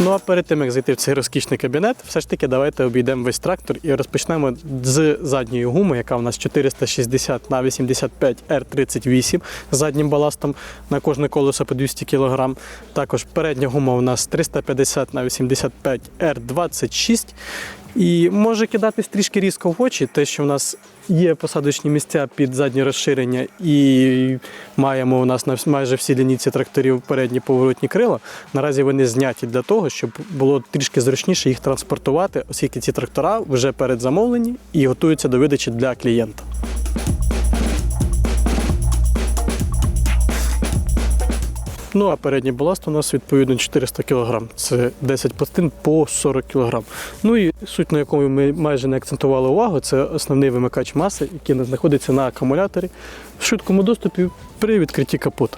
Ну а перед тим як зайти в цей розкішний кабінет, все ж таки давайте обійдемо весь трактор і розпочнемо з задньої гуми, яка у нас 460 на 85 R38 з заднім баластом на кожне колесо по 200 кг. Також передня гума у нас 350 на 85 R26. І може кидатись трішки різко в очі, те, що в нас є посадочні місця під заднє розширення, і маємо у нас на майже всі лініці тракторів передні поворотні крила. Наразі вони зняті для того, щоб було трішки зручніше їх транспортувати, оскільки ці трактора вже передзамовлені і готуються до видачі для клієнта. Ну а передній баласт у нас відповідно 400 кг. Це 10 пластин по 40 кг. Ну і суть, на якому ми майже не акцентували увагу, це основний вимикач маси, який знаходиться на акумуляторі в швидкому доступі при відкритті капота.